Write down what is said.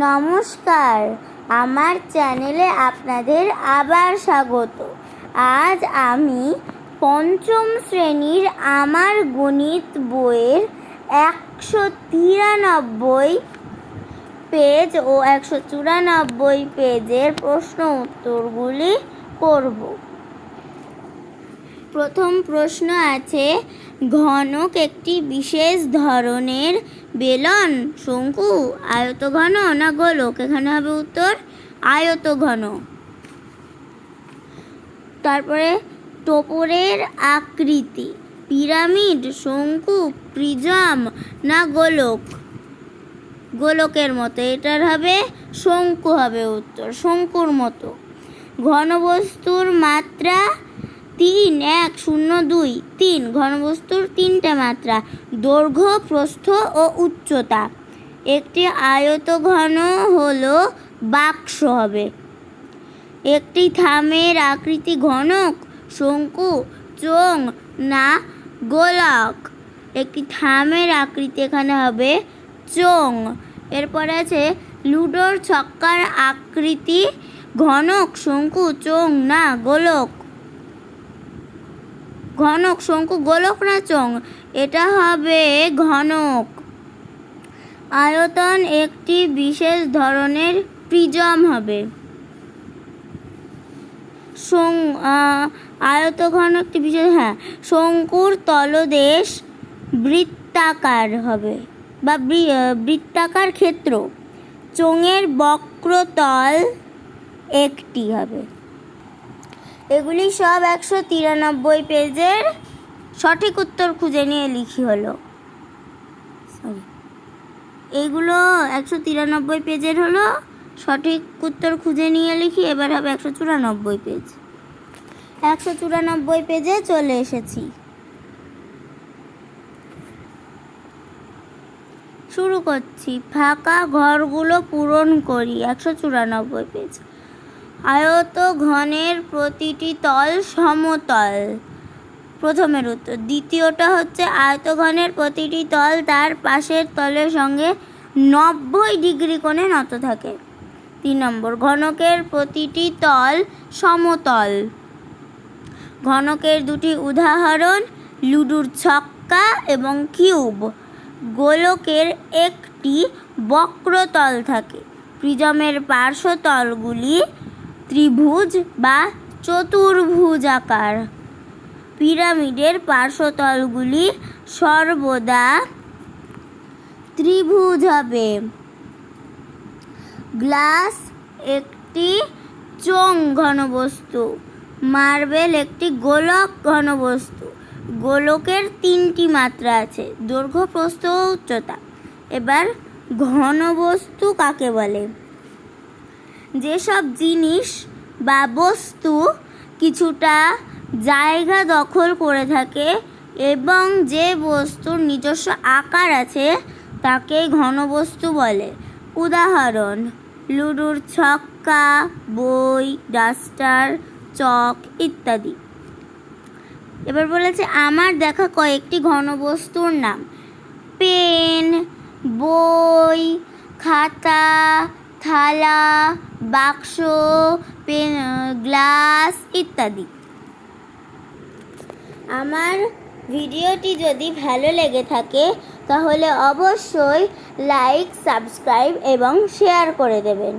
নমস্কার। আমার চ্যানেলে আপনাদের আবার স্বাগত। আজ আমি পঞ্চম শ্রেণির আমার গণিত বইয়ের একশো তিরানব্বই পেজ ও একশো চুরানব্বই পেজের প্রশ্ন উত্তরগুলি করব। প্রথম প্রশ্ন আছে, ঘনক একটি বিশেষ ধরনের বেলন। শঙ্কু আয়তঘন না গোলক? এখানে হবে উত্তর আয়তঘন তারপরে টোপরের আকৃতি, পিরামিড, শঙ্কু, প্রিজম না গোলক? গোলকের মতো, এটার হবে, শঙ্কু হবে উত্তর, শঙ্কুর মতো। ঘনবস্তুর মাত্রা তিন এক শূন্য দুই তিন ঘনবস্তুর তিনটে মাত্রা, দৈর্ঘ্য, প্রস্থ ও উচ্চতা। একটি আয়ত ঘন হল বাক্স হবে। একটি থামের আকৃতি ঘনক, শঙ্কু, চোং, না, গোলক। একটি থামের আকৃতি এখানে হবে চোং। এরপরে আছে লুডোর ছক্কার আকৃতি ঘনক, শঙ্কু, চোং, না, গোলক। ঘনক শঙ্কু গোলক না চোং এটা হবে ঘনক। আয়তন একটি বিশেষ ধরনের প্রিজম হবে। সং আহ, আয়তঘন একটি বিশেষ হ্যাঁ শঙ্কুর তলদেশ বৃত্তাকার হবে বৃ- বৃত্তাকার ক্ষেত্র। চোঙের বক্রতল একটি হবে। এগুলি সব একশো তিরানব্বই পেজের সঠিক উত্তর খুঁজে নিয়ে লিখি হলো। সরি এইগুলো একশো তিরানব্বই পেজের হলো, সঠিক উত্তর খুঁজে নিয়ে লিখি, এবার হবে একশো চুরানব্বই পেজ। একশো চুরানব্বই পেজে চলে এসেছি। শুরু করছি। ফাঁকা ঘরগুলো পূরণ করি, একশো চুরানব্বই পেজ। আয়ত ঘনের প্রতিটি তল সমতল। প্রথমের উত্তর। দ্বিতীয়টা হচ্ছে আয়তঘনের প্রতিটি তল তার পাশের তলের সঙ্গে নব্বই ডিগ্রি কোণে নত থাকে। তিন নম্বর, ঘনকের প্রতিটি তল সমতল। ঘনকের দুটি উদাহরণ লুডুর ছক্কা এবং কিউব। গোলকের একটি বক্রতল থাকে। প্রিজমের পার্শ্বতলগুলি ত্রিভুজ বা চতুর্ভুজ আকার। পিরামিডের পার্শ্বতলগুলি সর্বদা ত্রিভুজ হবে। গ্লাস একটি চোং ঘনবস্তু মার্বেল একটি গোলক ঘনবস্তু গোলকের তিনটি মাত্রা আছে, দৈর্ঘ্য, প্রস্থ উচ্চতা। এবার ঘনবস্তু কাকে বলে? যেসব জিনিস বা বস্তু কিছুটা জায়গা দখল করে থাকে এবং যে বস্তুর নিজস্ব আকার আছে তাকে ঘনবস্তু বলে। উদাহরণ, লুডুর ছক্কা, বই, ডাস্টার, চক ইত্যাদি। এবার বলেছে, আমার দেখা কয়েকটি ঘনবস্তুর নাম। পেন, বই, খাতা থালা, বাক্স, পেন, গ্লাস ইত্যাদি। আমার ভিডিওটি যদি ভালো লেগে থাকে, তাহলে অবশ্যই লাইক, সাবস্ক্রাইব এবং শেয়ার করে দেবেন।